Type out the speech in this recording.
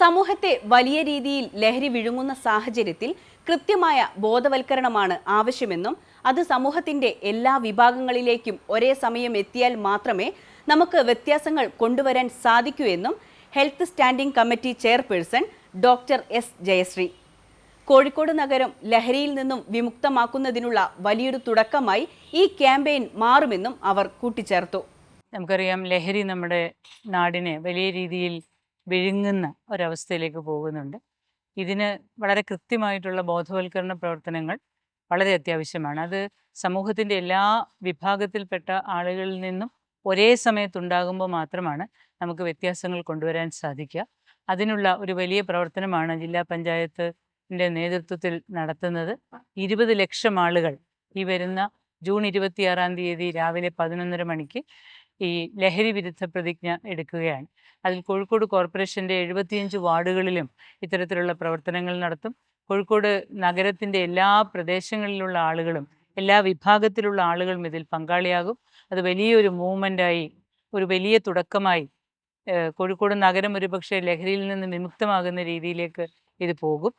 സമൂഹത്തെ വലിയ രീതിയിൽ ലഹരി വിഴുങ്ങുന്ന സാഹചര്യത്തിൽ കൃത്യമായ ബോധവൽക്കരണമാണ് ആവശ്യമെന്നും അത് സമൂഹത്തിന്റെ എല്ലാ വിഭാഗങ്ങളിലേക്കും ഒരേ സമയം എത്തിയാൽ മാത്രമേ നമുക്ക് വ്യത്യാസങ്ങൾ കൊണ്ടുവരാൻ സാധിക്കൂ എന്നും health standing committee chairperson doctor S Jayasree. Kozhikode നഗരം ലഹരിയിൽ നിന്നും വിമുക്തമാക്കുന്നതിനുള്ള വലിയൊരു തുടക്കമായി ഈ ക്യാമ്പയിൻ മാറുമെന്നും അവർ കൂട്ടിച്ചേർത്തു. നമുക്കറിയാം ലഹരി നമ്മുടെ നാടിനെ വലിയ രീതിയിൽ വിഴുങ്ങുന്ന ഒരവസ്ഥയിലേക്ക് പോകുന്നുണ്ട്. ഇതിന് വളരെ കൃത്യമായിട്ടുള്ള ബോധവൽക്കരണ പ്രവർത്തനങ്ങൾ വളരെ അത്യാവശ്യമാണ്. അത് സമൂഹത്തിന്റെ എല്ലാ വിഭാഗത്തിൽപ്പെട്ട ആളുകളിൽ നിന്നും ഒരേ സമയത്തുണ്ടാകുമ്പോൾ മാത്രമാണ് നമുക്ക് വ്യത്യാസങ്ങൾ കൊണ്ടുവരാൻ സാധിക്കുക. അതിനുള്ള ഒരു വലിയ പ്രവർത്തനമാണ് ജില്ലാ പഞ്ചായത്തിന്റെ നേതൃത്വത്തിൽ നടത്തുന്നത്. ഇരുപത് ലക്ഷം ആളുകൾ ഈ വരുന്ന ജൂൺ ഇരുപത്തിയാറാം തീയതി രാവിലെ പതിനൊന്നര മണിക്ക് ഈ ലഹരി വിരുദ്ധ പ്രതിജ്ഞ എടുക്കുകയാണ്. അതിൽ കോഴിക്കോട് കോർപ്പറേഷന്റെ എഴുപത്തിയഞ്ച് വാർഡുകളിലും ഇത്തരത്തിലുള്ള പ്രവർത്തനങ്ങൾ നടത്തും. കോഴിക്കോട് നഗരത്തിന്റെ എല്ലാ പ്രദേശങ്ങളിലുള്ള ആളുകളും എല്ലാ വിഭാഗത്തിലുള്ള ആളുകളും ഇതിൽ പങ്കാളിയാകും. അത് വലിയൊരു മൂവ്മെന്റായി ഒരു വലിയ തുടക്കമായി കോഴിക്കോട് നഗരം ഒരുപക്ഷെ ലഹരിയിൽ നിന്ന് വിമുക്തമാകുന്ന രീതിയിലേക്ക് ഇത് പോകും.